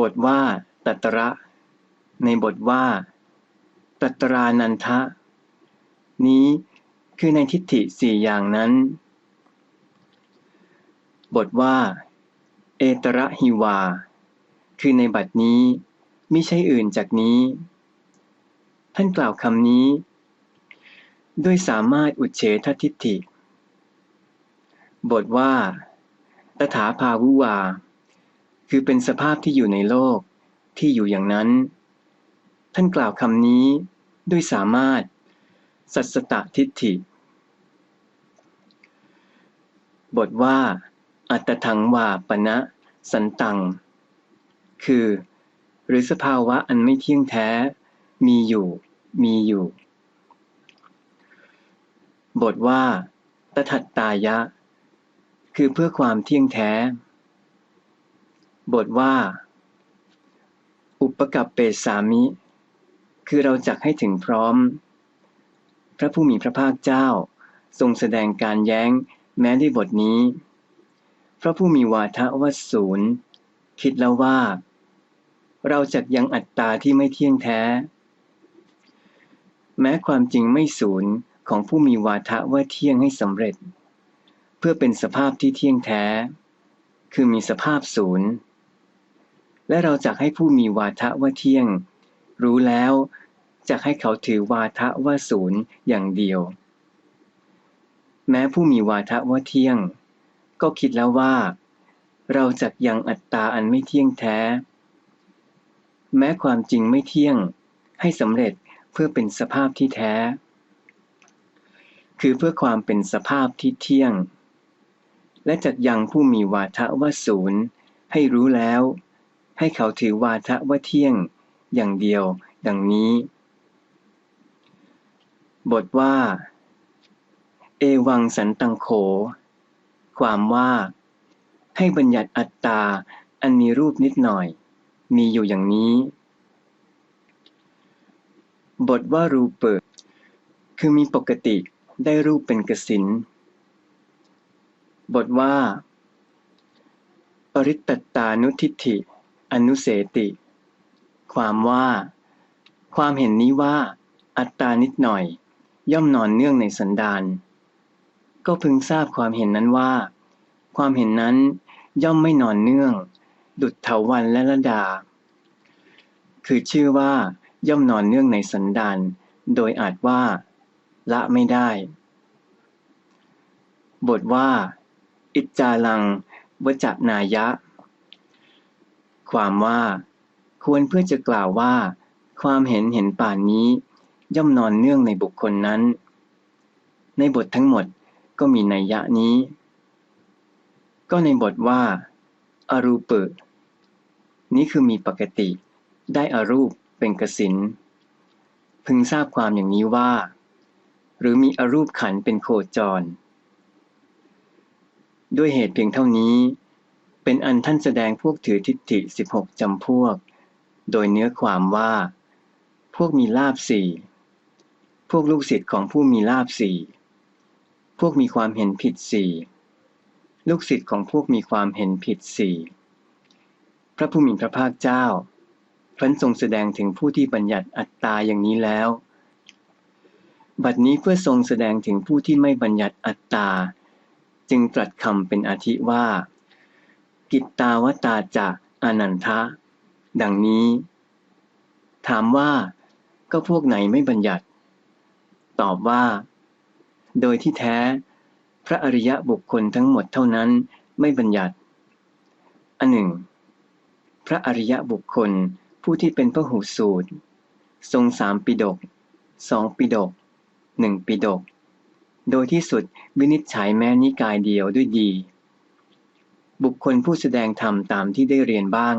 บทว่า ตัตระ ในบทว่า ตัตรานันทะ นี้คือในทิฏฐิสี่อย่างนั้น บทว่า เอตระหิวา คือในบัดนี้มิใช่อื่นจากนี้ ท่านกล่าวคำนี้ ด้วยสามารถอุเฉททิฏฐิ บทว่า ตถาภาวุวา คือเป็นสภาพที่อยู่ในโลกที่อยู่อย่างนั้น ท่านกล่าวคำนี้ด้วยสามารถ สัสตตทิฏฐิ บทว่า อัตถังวาปณะสันตัง คือ หรือสภาวะอันไม่เที่ยงแท้ มีอยู่ มีอยู่ บทว่า ตถัตตายะ คือเพื่อความเที่ยงแท้ บทว่า อุปกับเปสามิ คือเราจักให้ถึงพร้อม พระผู้มีพระภาคเจ้า ทรงแสดงการแย้งแม้ด้วยบทนี้ พระผู้มีวาทะวศูนย์คิดแล้วว่า เราจักยังอัตตาที่ไม่เที่ยงแท้ แม้ความจริงไม่ศูนย์ของผู้มีวาทะว่าเที่ยงให้สำเร็จ เพื่อเป็นสภาพที่เที่ยงแท้ คือมีสภาพศูนย์ และเราจักให้ผู้มีวาทะว่าเที่ยง รู้แล้วจะให้เขาถือวาทะว่าศูนย์อย่างเดียว แม้ผู้มีวาทะว่าเที่ยง ก็คิดแล้วว่า เราจักยังอัตตาอันไม่เที่ยงแท้ แม้ความจริงไม่เที่ยง ให้สำเร็จเพื่อเป็นสภาพที่แท้ คือเพื่อความเป็นสภาพที่เที่ยง และจักยังผู้มีวาทะว่าศูนย์ให้รู้แล้ว ให้เขาถือวาทะว่าเที่ยง อย่างเดียว ดังนี้ บทว่า เอวังสันตังโข ความว่า ให้บัญญัติอัตตา อันมีรูปนิดหน่อย มีอยู่อย่างนี้ บทว่ารูปเปิด คือมีปกติได้รูปเป็นกสินบทว่า ปริตตตานุทิฏฐิ อนุเสติ ความว่า ความเห็นนี้ว่า อัตตานิดหน่อย ย่อมนอนเนื่องในสันดานก็พึงทราบความเห็นนั้นว่า ความเห็นนั้นย่อมไม่นอนเนื่อง ดุจเถาวันและละดา คือชื่อว่า ย่อมนอนเนื่องในสันดานโดยอาจว่า ละไม่ได้ บทว่า อิจจาลังวจนายะ ความว่า ควรเพื่อจะกล่าวว่า ความเห็นเห็นป่านนี้ ย่อมนอนเนื่องในบุคคลนั้น ในบททั้งหมดก็มีนัยยะนี้ ก็ในบทว่า อรูปนี้คือมีปกติ ได้อรูปเป็นกสินพึงทราบความอย่างนี้ว่า หรือมีอรูปขันเป็นโคจร ด้วยเหตุเพียงเท่านี้ เป็นอันท่านแสดงพวกถือทิฏฐิ16จำพวก โดยเนื้อความว่า พวกมีลาบสี่พวกลูกศิษย์ของผู้มีลาบสี่พวกมีความเห็นผิดสี่ลูกศิษย์ของพวกมีความเห็นผิดสี่พระผู้มีพระภาคเจ้าพระทรงแสดงถึงผู้ที่บัญญัติอัตตาอย่างนี้แล้ว บัดนี้เพื่อทรงแสดงถึงผู้ที่ไม่บัญญัติอัตตา จึงตรัสคำเป็นอาทิว่า กิตตาวตาจะอนันทะ ดังนี้ ถามว่าก็พวกไหนไม่บัญญัติ ตอบว่า โดยที่แท้ พระอริยะบุคคลทั้งหมดเท่านั้นไม่บัญญัติอันหนึ่ง พระอริยะบุคคลผู้ที่เป็นพระหูสูตร ทรงสามปิดกสองปิดกหนึ่งปิดก โดยที่สุดวินิจฉัยแม้นิกายเดียวด้วยดี บุคคลผู้แสดงธรรมตามที่ได้เรียนบ้าง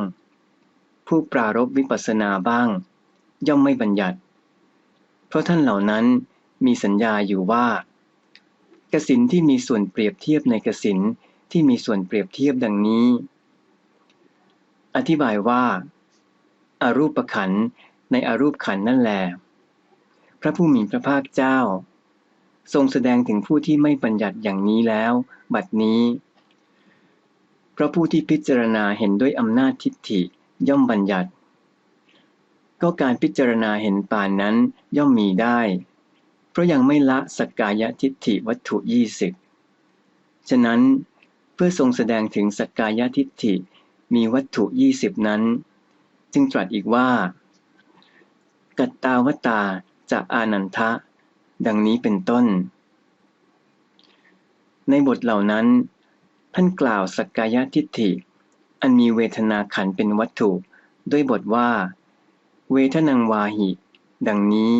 ผู้ปรารบวิปัสสนาบ้าง ย่อมไม่บัญญัติ เพราะท่านเหล่านั้นมีสัญญาอยู่ว่ากสินที่มีส่วนเปรียบเทียบในกสินที่มีส่วนเปรียบเทียบดังนี้ อธิบายว่าอารูปขันในอรูปขันนั่นแหลพระผู้มีพระภาคเจ้า ทรงแสดงถึงผู้ที่ไม่บัญญัติอย่างนี้แล้ว บัดนี้ เพราะผู้ที่พิจารณาเห็นด้วยอำนาจทิฏฐิย่อมบัญญัติ ก็การพิจารณาเห็นป่านนั้นย่อมมีได้ เพราะยังไม่ละสกกายทิฏฐิวัตถุยี่สิบฉะนั้นเพื่อทรงแสดงถึงสกกายทิฏฐิมีวัตถุยี่สิบนั้น จึงตรัสอีกว่า กัตตาวตาจะอานันทะ ดังนี้เป็นต้น ในบทเหล่านั้น ท่านกล่าวสักกายทิฏฐิ อันมีเวทนาขันเป็นวัตถุ ด้วยบทว่า เวทนังวาหิ ดังนี้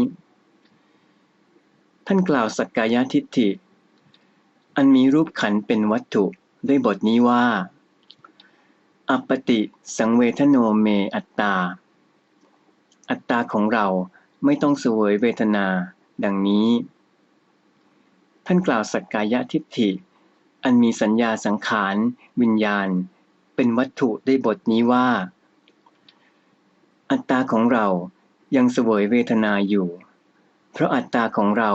ท่านกล่าวสักกายทิฏฐิ อันมีรูปขันเป็นวัตถุ ด้วยบทนี้ว่า อัปปติสังเวทโนเมอัตตา อัตตาของเราไม่ต้องเสวยเวทนา ดังนี้ ท่านกล่าวสักกายทิฏฐิ อันมีสัญญาสังขาร วิญญาณ เป็นวัตถุได้บทนี้ว่า อัตตาของเรายังเสวยเวทนาอยู่ เพราะอัตตาของเรา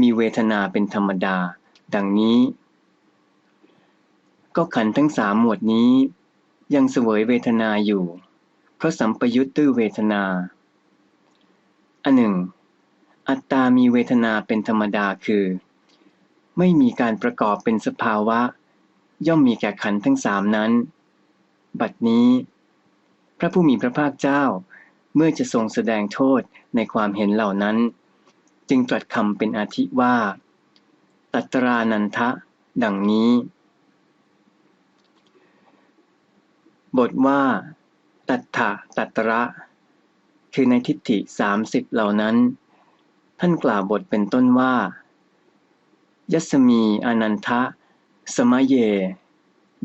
มีเวทนาเป็นธรรมดา ดังนี้ ก็ขันทั้งสามหมวดนี้ ยังเสวยเวทนาอยู่ เพราะสัมปยุตตื้อเวทนา อันหนึ่ง อัตตามีเวทนาเป็นธรรมดาคือ ไม่มีการประกอบเป็นสภาวะ ย่อมมีแก่ขันทั้งสามนั้น บัดนี้ พระผู้มีพระภาคเจ้า เมื่อจะทรงแสดงโทษในความเห็นเหล่านั้น จึงตรัสคำเป็นอาทิว่า ตัตรานันทะ ดังนี้ บทว่า ตัตถะตัตระ คือในทิฏฐิสามสิบเหล่านั้น ท่านกล่าวบทเป็นต้นว่า ยัสมีอนันทะ สมะเย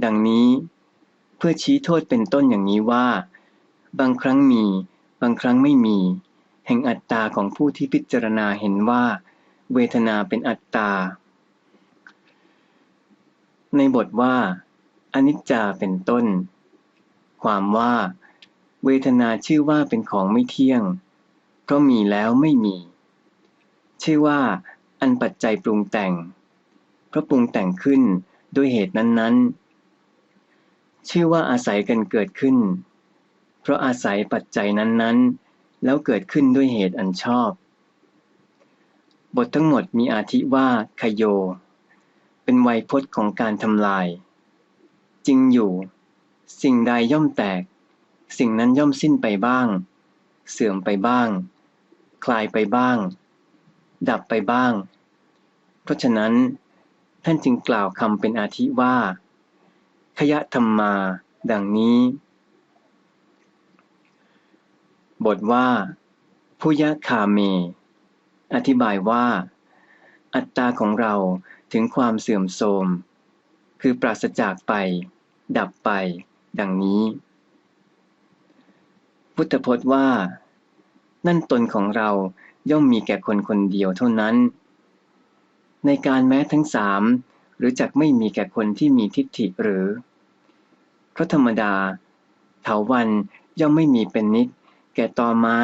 ดังนี้ เพื่อชี้โทษเป็นต้นอย่างนี้ว่า บางครั้งมี บางครั้งไม่มี แห่งอัตตาของผู้ที่พิจารณาเห็นว่า เวทนาเป็นอัตตา ในบทว่า อนิจจาเป็นต้น ความว่า เวทนาชื่อว่าเป็นของไม่เที่ยง เพราะมีแล้วไม่มี ชื่อว่า อันปัจจัยปรุงแต่ง เพราะปรุงแต่งขึ้นด้วยเหตุนั้นๆ ชื่อว่าอาศัยกันเกิดขึ้น เพราะอาศัยปัจจัยนั้นๆ แล้วเกิดขึ้นด้วยเหตุอันชอบ บททั้งหมดมีอาทิว่าคโย เป็นไวยพจน์ของการทำลาย จริงอยู่ สิ่งใดย่อมแตก สิ่งนั้นย่อมสิ้นไปบ้าง เสื่อมไปบ้าง คลายไปบ้าง ดับไปบ้าง เพราะฉะนั้นท่านจึงกล่าวคำเป็นอาทิว่า ขยะธรรมมา ดังนี้ บทว่าพุยะคาเม อธิบายว่า อัตตาของเราถึงความเสื่อมโทรม คือปราศจากไป ดับไป ดังนี้ พุทธพจน์ว่า นั่นตนของเราย่อมมีแก่คนคนเดียวเท่านั้น ในการแม้ทั้งสามหรือจักไม่มีแก่คนที่มีทิฏฐิหรือ เพราะธรรมดาเถาวันย่อมไม่มีเป็นนิด แก่ตอไม้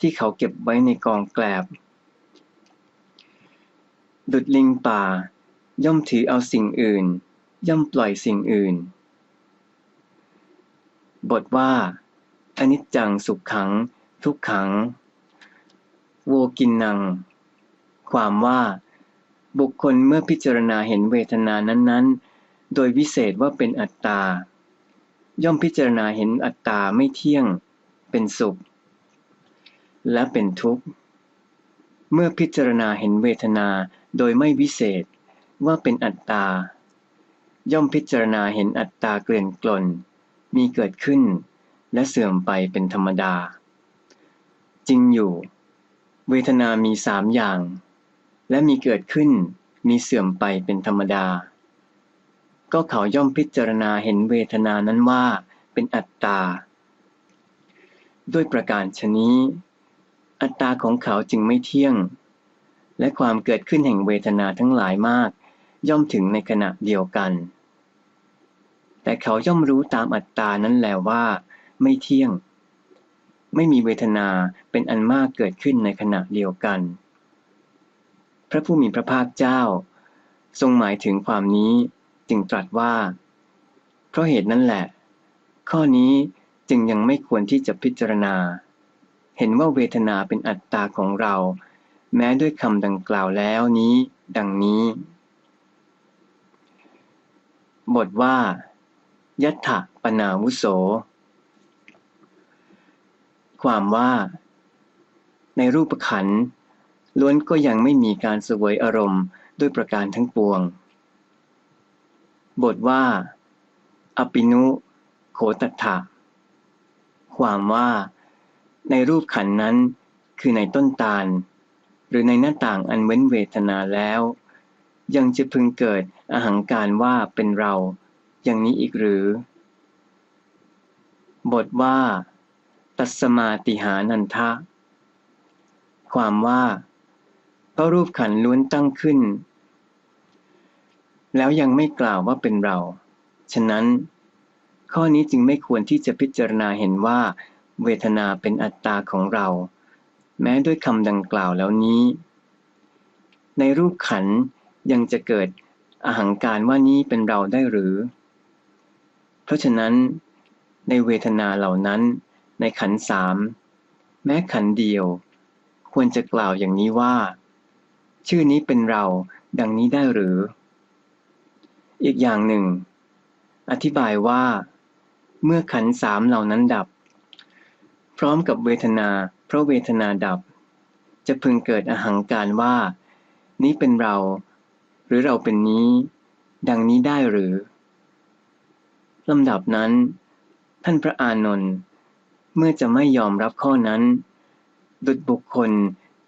ที่เขาเก็บไว้ในกองแกลบ ดุดลิงป่า ย่อมถือเอาสิ่งอื่น ย่อมปล่อยสิ่งอื่น บทว่า อนิจจังสุขขัง ทุกขัง โวกินนัง ความว่า บุคคลเมื่อพิจารณาเห็นเวทนานั้นๆ โดยวิเศษว่าเป็นอัตตา ย่อมพิจารณาเห็นอัตตาไม่เที่ยง เป็นสุข และเป็นทุกข์ เมื่อพิจารณาเห็นเวทนาโดยไม่วิเศษว่าเป็นอัตตา ย่อมพิจารณาเห็นอัตตาเกลื่อนกลนมีเกิดขึ้นและเสื่อมไปเป็นธรรมดา จริงอยู่ เวทนามีสามอย่าง และมีเกิดขึ้น มีเสื่อมไปเป็นธรรมดา ก็เขาย่อมพิจารณาเห็นเวทนานั้นว่าเป็นอัตตา ด้วยประการชนี้ อัตตาของเขาจึงไม่เที่ยง และความเกิดขึ้นแห่งเวทนาทั้งหลายมาก ย่อมถึงในขณะเดียวกัน แต่เขาย่อมรู้ตามอัตตานั้นแล้วว่า ไม่เที่ยง ไม่มีเวทนาเป็นอันมากเกิดขึ้นในขณะเดียวกัน พระผู้มีพระภาคเจ้า ทรงหมายถึงความนี้จึงตรัสว่า เพราะเหตุนั้นแหละ ข้อนี้จึงยังไม่ควรที่จะพิจารณา เห็นว่าเวทนาเป็นอัตตาของเรา แม้ด้วยคำดังกล่าวแล้วนี้ ดังนี้ บทว่า ยัตถะปนาวุโส ความว่า ในรูปขันล้วนก็ยังไม่มีการเสวยอารมณ์ด้วยประการทั้งปวง บทว่า อปินุ โขตัถะความว่า ในรูปขันนั้น คือในต้นตาล หรือในหน้าต่างอันเว้นเวทนาแล้ว ยังจะพึงเกิดอหังการว่าเป็นเรา อย่างนี้อีกหรือ บทว่า ตัสมาติหานันทะ ความว่าเพราะรูปขันล้วนตั้งขึ้น แล้วยังไม่กล่าวว่าเป็นเรา ฉะนั้น ข้อนี้จึงไม่ควรที่จะพิจารณาเห็นว่า เวทนาเป็นอัตตาของเรา แม้ด้วยคำดังกล่าวแล้วนี้ ในรูปขันยังจะเกิดอหังการว่านี้เป็นเราได้หรือ เพราะฉะนั้น ในเวทนาเหล่านั้น ในขันสามแม้ขันเดียว ควรจะกล่าวอย่างนี้ว่า ชื่อนี้เป็นเราดังนี้ได้หรือ อีกอย่างหนึ่ง อธิบายว่า เมื่อขันสามเหล่านั้นดับ พร้อมกับเวทนา เพราะเวทนาดับ จะพึงเกิดอหังการว่า นี้เป็นเรา หรือเราเป็นนี้ ดังนี้ได้หรือลำดับนั้น ท่านพระอานนท์ เมื่อจะไม่ยอมรับข้อนั้น ดุจบุคคล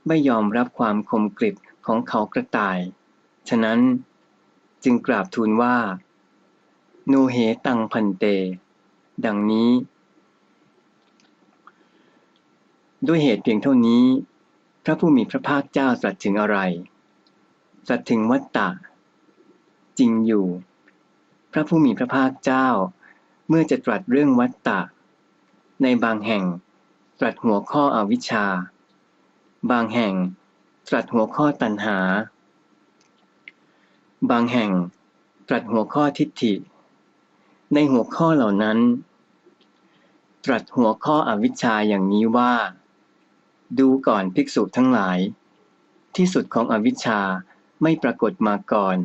ไม่ยอมรับความคมกริบของเขากระต่าย ฉะนั้นจึงกราบทูลว่า โนเหตังพันเต ดังนี้ ด้วยเหตุเพียงเท่านี้ พระผู้มีพระภาคเจ้าตรัสถึงอะไรตรัสถึงวัตตะ จริงอยู่ พระผู้มีพระภาคเจ้า เมื่อจะตรัสเรื่องวัตตะ ในบางแห่ง ตรัสหัวข้ออวิชชา บางแห่ง ตรัสหัวข้อตัณหา บางแห่ง ตรัสหัวข้อทิฏฐิ ในหัวข้อเหล่านั้น ตรัสหัวข้ออวิชชาอย่างนี้ว่า ดูก่อนภิกษุทั้งหลาย ที่สุดของอวิชชาไม่ปรากฏมาก่อน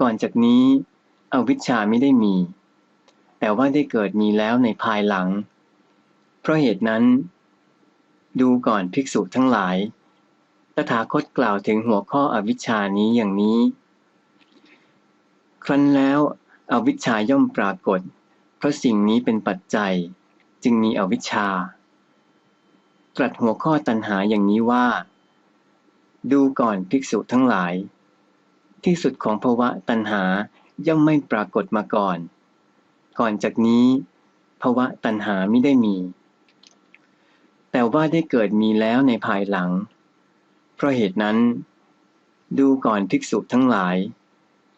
ก่อนจากนี้ อวิชชาไม่ได้มี แต่ว่าได้เกิดมีแล้วในภายหลัง เพราะเหตุนั้น ดูก่อนภิกษุทั้งหลาย ตถาคตกล่าวถึงหัวข้ออวิชชานี้อย่างนี้ ครั้นแล้วอวิชชาย่อมปรากฏ เพราะสิ่งนี้เป็นปัจจัย จึงมีอวิชชา ตรัสหัวข้อตัณหาอย่างนี้ว่า ดูก่อนภิกษุทั้งหลาย ที่สุดของภวะตัณหาย่อมไม่ปรากฏมาก่อน ก่อนจากนี้ภวะตัณหาไม่ได้มี แต่ว่าได้เกิดมีแล้วในภายหลัง เพราะเหตุนั้น ดูก่อนภิกษุทั้งหลาย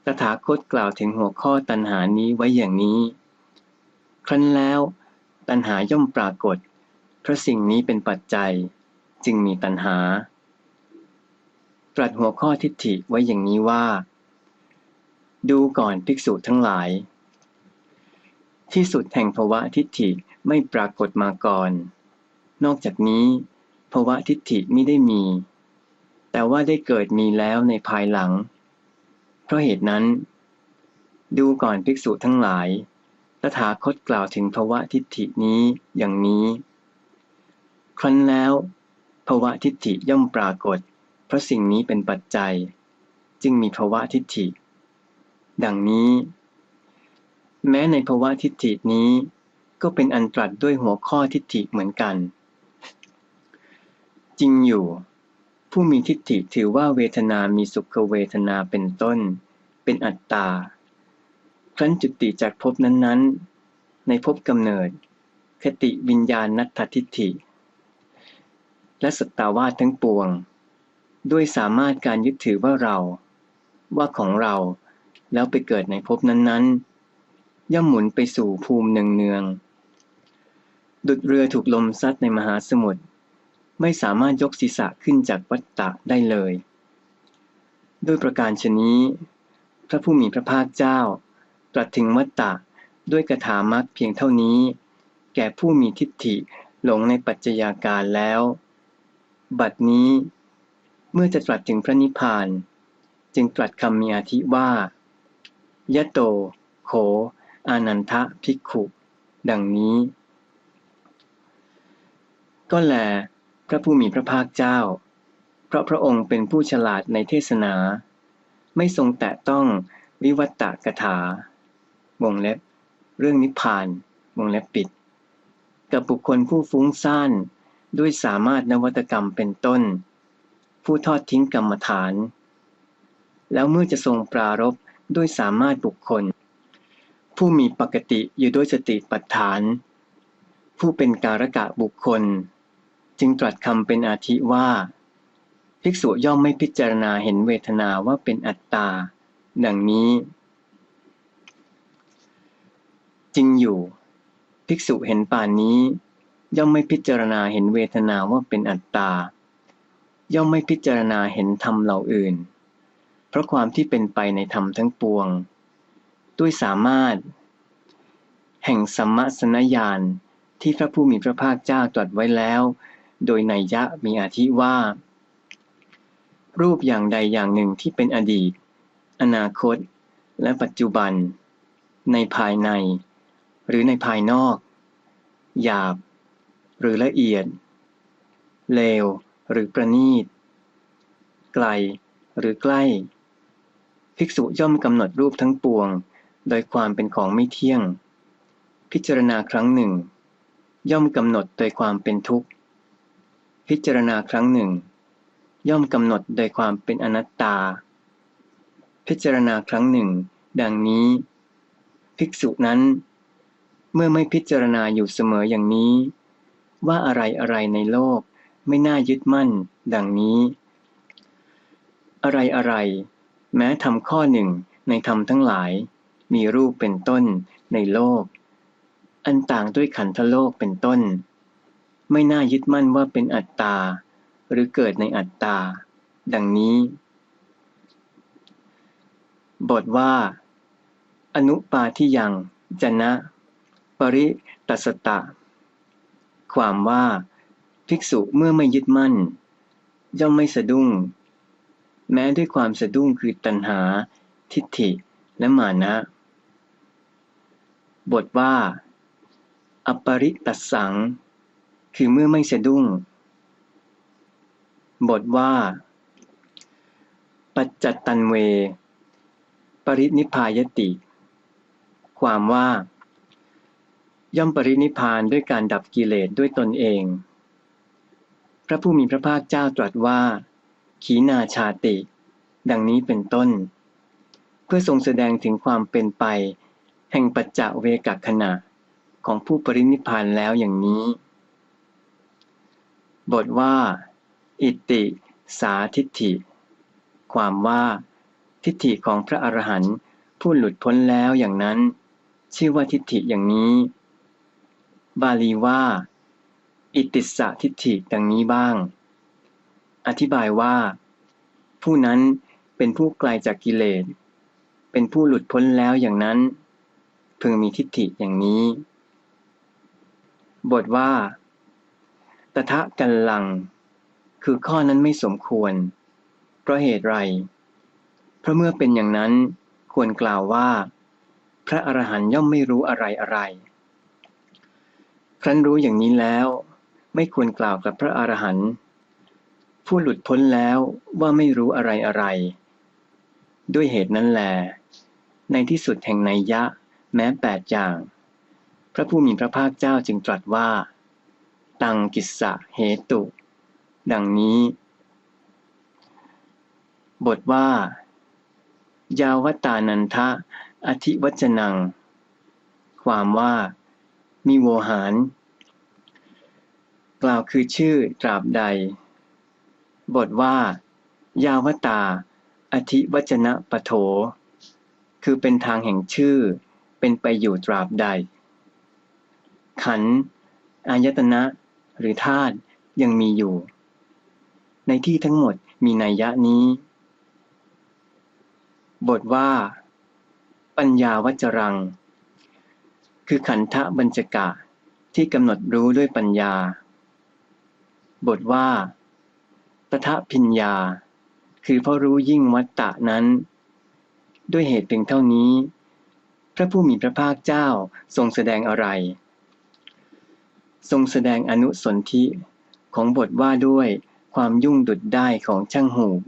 ตถาคตกล่าวถึงหัวข้อตัณหานี้ไว้อย่างนี้ ครั้นแล้วตัณหาย่อมปรากฏ เพราะสิ่งนี้เป็นปัจจัย จึงมีตัณหา ตรัสหัวข้อทิฏฐิไว้อย่างนี้ว่า ดูก่อนภิกษุทั้งหลาย ที่สุดแห่งภวะทิฏฐิไม่ปรากฏมาก่อน นอกจากนี้ภวะทิฏฐิไม่ได้มี แต่ว่าได้เกิดมีแล้วในภายหลัง เพราะเหตุนั้น ดูก่อนภิกษุทั้งหลาย ตถาคตกล่าวถึงภวะทิฏฐินี้อย่างนี้ ครั้นแล้วภวะทิฏฐิย่อมปรากฏ เพราะสิ่งนี้เป็นปัจจัย จึงมีภวะทิฏฐิ ดังนี้ แม้ในภวะทิฏฐินี้ก็เป็นอันตรัสด้วยหัวข้อทิฏฐิเหมือนกัน จริงอยู่ ผู้มีทิฏฐิถือว่าเวทนามีสุขเวทนาเป็นต้น เป็นอัตตา ครั้นจุติจากภพนั้นๆ ในภพกำเนิด คติวิญญาณนัตทิฏฐิ และสตาวาทั้งปวง ด้วยสามารถการยึดถือว่าเรา ว่าของเรา แล้วไปเกิดในภพนั้นๆ ย่อมหมุนไปสู่ภูมิเนืองๆดุดเรือถูกลมซัดในมหาสมุทร ไม่สามารถยกศีรษะขึ้นจากวัฏฏะได้เลย ด้วยประการชนี้ พระผู้มีพระภาคเจ้า ตรัสถึงวัตตะด้วยกระถามักเพียงเท่านี้ แก่ผู้มีทิฏฐิหลงในปัจจัยาการแล้ว บัดนี้ เมื่อจะตรัสถึงพระนิพพาน จึงตรัสคำมีอาทิว่ายะโต โข อานันทะภิกขุ ดังนี้ ก็แล พระผู้มีพระภาคเจ้า เพราะพระองค์เป็นผู้ฉลาดในเทศนา ไม่ทรงแตะต้องวิวัตตกถาวงเล็บ เรื่องนิพพานวงเล็บปิด กับบุคคลผู้ฟุ้งซ่านด้วยสามารถนวัตกรรมเป็นต้น ผู้ทอดทิ้งกรรมฐาน แล้วเมื่อจะทรงปรารบด้วยสามารถบุคคล ผู้มีปกติอยู่ด้วยสติปัฏฐาน ผู้เป็นการกะบุคคล จึงตรัสคำเป็นอาทิว่า ภิกษุย่อมไม่พิจารณาเห็นเวทนาว่าเป็นอัตตา ดังนี้ จริงอยู่ ภิกษุเห็นป่านนี้ ย่อมไม่พิจารณาเห็นเวทนาว่าเป็นอัตตา ย่อมไม่พิจารณาเห็นธรรมเหล่าอื่น เพราะความที่เป็นไปในธรรมทั้งปวง ด้วยสามารถ แห่งสัมมาสนญาณที่พระผู้มีพระภาคเจ้าตรัสไว้แล้ว โดยในยะมีอาทิว่า รูปอย่างใดอย่างหนึ่งที่เป็นอดีต อนาคต และปัจจุบัน ในภายใน หรือในภายนอก หยาบ หรือละเอียด เลว หรือประณีต ไกล หรือใกล้ ภิกษุย่อมกำหนดรูปทั้งปวง โดยความเป็นของไม่เที่ยง พิจารณาครั้งหนึ่ง ย่อมกำหนดโดยความเป็นทุกข์ พิจารณาครั้งหนึ่ง ย่อมกำหนดโดยความเป็นอนัตตา พิจารณาครั้งหนึ่ง ดังนี้ ภิกษุนั้น เมื่อไม่พิจารณาอยู่เสมออย่างนี้ ว่าอะไรอะไรในโลกไม่น่ายึดมั่น ดังนี้ อะไรอะไรแม้ทำข้อหนึ่งในธรรมทั้งหลาย มีรูปเป็นต้นในโลก อันต่างด้วยขันธโลกเป็นต้น ไม่น่ายึดมั่นว่าเป็นอัตตา หรือเกิดในอัตตา ดังนี้ บทว่า อนุปาทิยังจนะ ปริตัสตะ ความว่า ภิกษุเมื่อไม่ยึดมั่น ย่อมไม่สะดุ้ง แม้ด้วยความสะดุ้งคือตัณหา ทิฏฐิและมานะ บทว่า อปริตัสสัง คือเมื่อไม่สะดุ้ง บทว่า ปัจจตันเว ปรินิพายติ ความว่า ย่อมปรินิพานด้วยการดับกิเลสด้วยตนเอง พระผู้มีพระภาคเจ้าตรัสว่า ขีนาชาติ ดังนี้เป็นต้น เพื่อทรงแสดงถึงความเป็นไป แห่งปัจจเวกขณะของผู้ปรินิพานแล้วอย่างนี้ บทว่า อิติสาทิฏฐิ ความว่า ทิฏฐิของพระอรหันต์ผู้หลุดพ้นแล้วอย่างนั้น ชื่อว่าทิฏฐิอย่างนี้ บาลีว่า อิติสะทิฏฐิดังนี้บ้าง อธิบายว่า ผู้นั้นเป็นผู้ไกลจากกิเลส เป็นผู้หลุดพ้นแล้วอย่างนั้นพึงมีทิฏฐิอย่างนี้ บทว่า ทะกันลัง คือข้อนั้นไม่สมควร เพราะเหตุไร เพราะเมื่อเป็นอย่างนั้นควรกล่าวว่า พระอรหันต์ย่อมไม่รู้อะไรอะไรครั้นรู้อย่างนี้แล้ว ไม่ควรกล่าวกับพระอรหันต์ผู้หลุดพ้นแล้วว่าไม่รู้อะไรอะไร ด้วยเหตุนั้นแล ในที่สุดแห่งในยะแม้แปดอย่าง พระผู้มีพระภาคเจ้าจึงตรัสว่า ตังกิสสะเหตุ ดังนี้ บทว่า ยาวตานันทะ อธิวัจนัง ความว่า มีโวหาร กล่าวคือชื่อตราบใด บทว่า ยาวตา อธิวัจนะปโถ คือเป็นทางแห่งชื่อ เป็นไปอยู่ตราบใด ขันอายตนะ หรือธาตุยังมีอยู่ ในที่ทั้งหมดมีนัยยะนี้ บทว่า ปัญญาวัจรัง คือขันธบัญจกะที่ที่กำหนดรู้ด้วยปัญญา บทว่าตถะพิญญา คือเพราะรู้ยิ่งวัตตะนั้น ด้วยเหตุเพียงเท่านี้ พระผู้มีพระภาคเจ้าทรงแสดงอะไร ทรงแสดงอนุสนธิของบทว่าด้วยความยุ่งดุดได้ของช่างหูก